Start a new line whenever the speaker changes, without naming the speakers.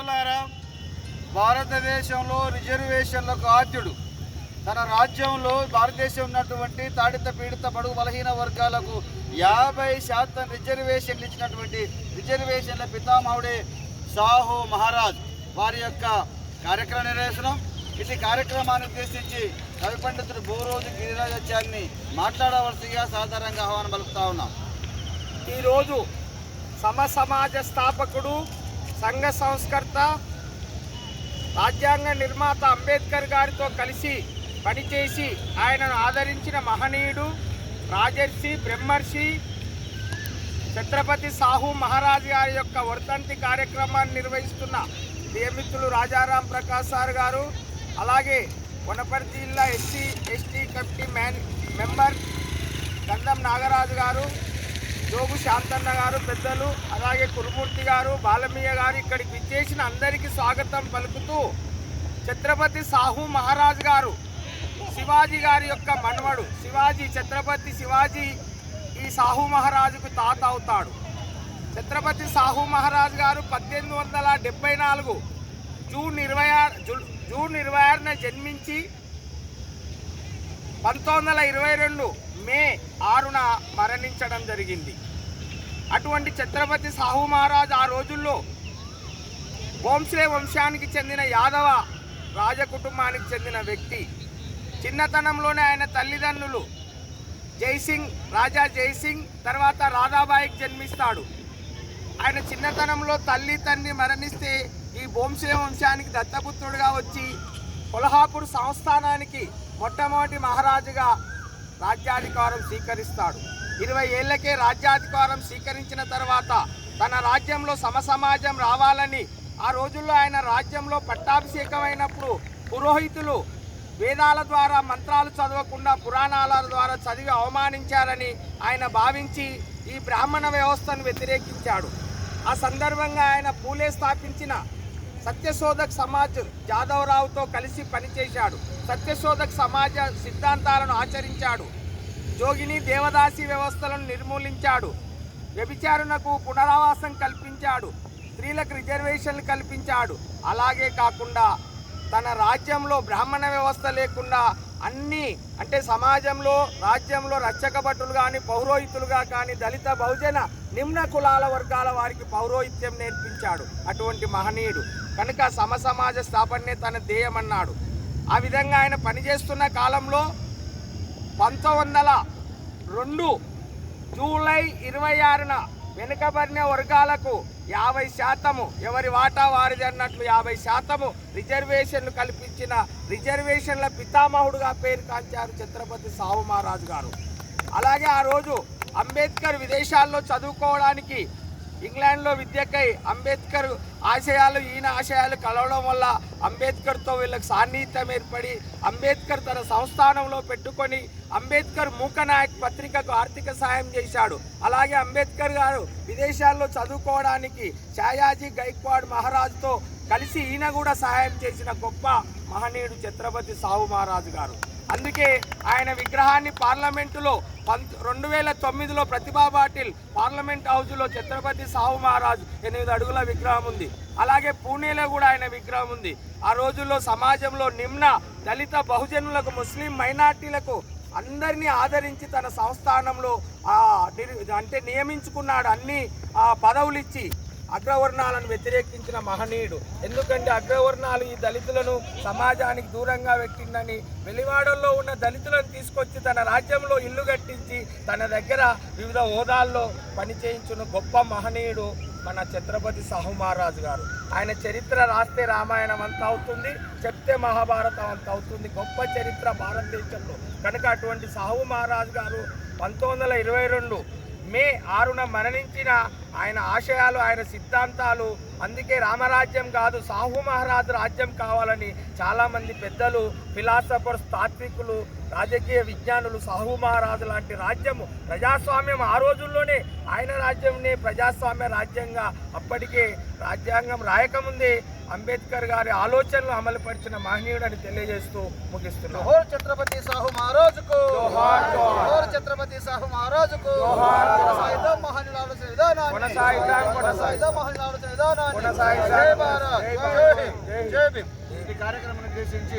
మిత్రులారా భారతదేశంలో రిజర్వేషన్లకు ఆద్యుడు. తన రాజ్యంలో భారతదేశం ఉన్నటువంటి తాడిత పీడిత బడుగు బలహీన వర్గాలకు యాభై శాతం రిజర్వేషన్లు ఇచ్చినటువంటి రిజర్వేషన్ల పితామహుడే సాహు మహారాజ్ వారి యొక్క కార్యక్రమ నిర్వహించడం ఇది కార్యక్రమాన్ని ఉద్దేశించి కవి పండితుడు భూరోజు గిరిరాజాచార్యని మాట్లాడవలసిగా సాధారణంగా ఆహ్వానం పలుకుతా ఉన్నాం.
ఈరోజు సమ సమాజ స్థాపకుడు సంఘ సంస్కర్త రాజ్యాంగ నిర్మాత అంబేద్కర్ గారితో కలిసి పనిచేసి ఆయనను ఆదరించిన మహనీయుడు రాజర్షి బ్రహ్మర్షి ఛత్రపతి సాహు మహారాజ్ గారి యొక్క వర్ధంతి కార్యక్రమాన్ని నిర్వహిస్తున్న నియమితులు రాజారాం ప్రకాష్ సార్ గారు అలాగే వనపర్తి జిల్లా SC ST committee man member Gandham Nagaraju garu Jogu Shantanna గారు పెద్దలు అలాగే కురుమూర్తి గారు బాలమయ్య గారు ఇక్కడికి విచ్చేసిన అందరికీ స్వాగతం పలుకుతూ ఛత్రపతి సాహు మహారాజ్ గారు శివాజీ గారి యొక్క మనవడు శివాజీ ఛత్రపతి శివాజీ ఈ సాహు మహారాజుకు తాత అవుతాడు. ఛత్రపతి సాహు మహారాజ్ గారు పద్దెనిమిది వందల డెబ్బై నాలుగు జూన్ ఇరవై ఆరు జూన్ ఇరవై ఆరున జన్మించి పంతొమ్మిది వందల ఇరవై రెండు మే ఆరున మరణించడం జరిగింది. అటువంటి ఛత్రపతి సాహు మహారాజ్ ఆ రోజుల్లో భోంస్లే వంశానికి చెందిన యాదవ రాజకుటుంబానికి చెందిన వ్యక్తి. చిన్నతనంలోనే ఆయన తల్లిదండ్రులు జైసింగ్ రాజా జైసింగ్ తర్వాత రాధాబాయికి జన్మిస్తాడు. ఆయన చిన్నతనంలో తల్లి తండ్రి మరణిస్తే ఈ భోంసే వంశానికి దత్తపుత్రుడిగా వచ్చి కొల్హాపూర్ సంస్థానానికి మొట్టమొదటి మహారాజుగా రాజ్యాధికారం స్వీకరిస్తాడు. ఇరవై ఏళ్ళకే రాజ్యాధికారం స్వీకరించిన తర్వాత తన రాజ్యంలో సమసమాజం రావాలని ఆ రోజుల్లో ఆయన రాజ్యంలో పట్టాభిషేకమైనప్పుడు పురోహితులు వేదాల ద్వారా మంత్రాలు చదవకుండా పురాణాల ద్వారా చదివి అవమానించారని ఆయన భావించి ఈ బ్రాహ్మణ వ్యవస్థను వ్యతిరేకించాడు. ఆ సందర్భంగా ఆయన పూలే స్థాపించిన సత్యశోధక్ సమాజ్ జాదవరావుతో కలిసి పనిచేశాడు. సత్యశోధక్ సమాజ సిద్ధాంతాలను ఆచరించాడు. జోగిని దేవదాసి వ్యవస్థలను నిర్మూలించాడు. వ్యభిచారునకు పునరావాసం కల్పించాడు. స్త్రీలకు రిజర్వేషన్లు కల్పించాడు. అలాగే కాకుండా తన రాజ్యంలో బ్రాహ్మణ వ్యవస్థ లేకుండా అన్నీ అంటే సమాజంలో రాజ్యంలో రక్షక భటులు కానీ పౌరోహితులుగా కానీ దళిత బహుజన నిమ్న కులాల వర్గాల వారికి పౌరోహిత్యం నేర్పించాడు అటువంటి మహనీయుడు. కనుక సమసమాజ స్థాపనే తన ధ్యేయమన్నాడు. ఆ విధంగా ఆయన పనిచేస్తున్న కాలంలో పంతొమ్మిది రెండు జూలై ఇరవై ఆరున వెనుకబడిన వర్గాలకు యాభై శాతము ఎవరి వాటా వారిది అన్నట్లు యాభై శాతము రిజర్వేషన్లు కల్పించిన రిజర్వేషన్ల పితామహుడుగా పేరు కాంచారు ఛత్రపతి సాహు మహారాజు గారు. అలాగే ఆ రోజు అంబేద్కర్ విదేశాల్లో చదువుకోవడానికి ఇంగ్లాండ్లో విద్యకై అంబేద్కర్ ఆశయాలు ఈయన ఆశయాలు కలవడం వల్ల అంబేద్కర్తో వీళ్ళకి సాన్నిహిత్యం ఏర్పడి అంబేద్కర్ తన సంస్థానంలో పెట్టుకొని అంబేద్కర్ మూకనాయక్ పత్రికకు ఆర్థిక సాయం చేశాడు. అలాగే అంబేద్కర్ గారు విదేశాల్లో చదువుకోవడానికి ఛాయాజీ గైక్వాడ్ మహారాజుతో కలిసి ఈయన కూడా సహాయం చేసిన గొప్ప మహనీయుడు ఛత్రపతి సాహు మహారాజు గారు. అందుకే ఆయన విగ్రహాన్ని పార్లమెంటులో పంత్ రెండు వేల తొమ్మిదిలో ప్రతిభా పాటిల్ పార్లమెంట్ హౌస్లో ఛత్రపతి సాహు మహారాజ్ ఎనిమిది అడుగుల విగ్రహం ఉంది. అలాగే పూణేలో కూడా ఆయన విగ్రహం ఉంది. ఆ రోజుల్లో సమాజంలో నిమ్న దళిత బహుజనులకు ముస్లిం మైనార్టీలకు అందరినీ ఆదరించి తన సంస్థానంలో అంటే నియమించుకున్నాడు అన్ని ఆ, పదవులు ఇచ్చి అగ్రవర్ణాలను వ్యతిరేకించిన మహనీయుడు. ఎందుకంటే అగ్రవర్ణాలు ఈ దళితులను సమాజానికి దూరంగా పెట్టిందని వెలివాడల్లో ఉన్న దళితులను తీసుకొచ్చి తన రాజ్యంలో ఇల్లు కట్టించి తన దగ్గర వివిధ హోదాల్లో పనిచేయించిన గొప్ప మహనీయుడు మన ఛత్రపతి సాహు మహారాజు గారు. ఆయన చరిత్ర రాస్తే రామాయణం అంత అవుతుంది చెప్తే మహాభారతం అంత అవుతుంది. గొప్ప చరిత్ర భారతదేశంలో. కనుక అటువంటి సాహు మహారాజు గారు పంతొమ్మిది వందల ఇరవై రెండు మే ఆరున మరణించిన ఆయన ఆశయాలు ఆయన సిద్ధాంతాలు. అందుకే రామరాజ్యం కాదు సాహు మహారాజు రాజ్యం కావాలని చాలామంది పెద్దలు ఫిలాసఫర్స్ తాత్వికులు రాజకీయ విజ్ఞానులు సాహు మహారాజు లాంటి రాజ్యము ప్రజాస్వామ్యం ఆ రోజుల్లోనే ఆయన రాజ్యంనే ప్రజాస్వామ్య రాజ్యంగా అప్పటికే రాజ్యాంగం రాయకముందే అంబేద్కర్ గారి ఆలోచనలు అమలుపరిచిన మహనీయుడని తెలియజేస్తూ ముగిస్తున్నాం.
జోహార్ ఛత్రపతి సాహు మహారాజుకు.
జోహార్,
ఛత్రపతి సాహు మహారాజుకు. కొనసాగిద్దాం మహనీయుల ఆలోచన విధానాన్ని
కొనసాగిద్దాం,
కొనసాగిద్దాం మహనీయుల ఆలోచన విధానాన్ని
కొనసాగిద్దాం.
జై భారత్.
జై
జై
భారత్.
భీమ్.
జై
జై భీమ్. ఈ కార్యక్రమాన్ని ఉద్దేశించి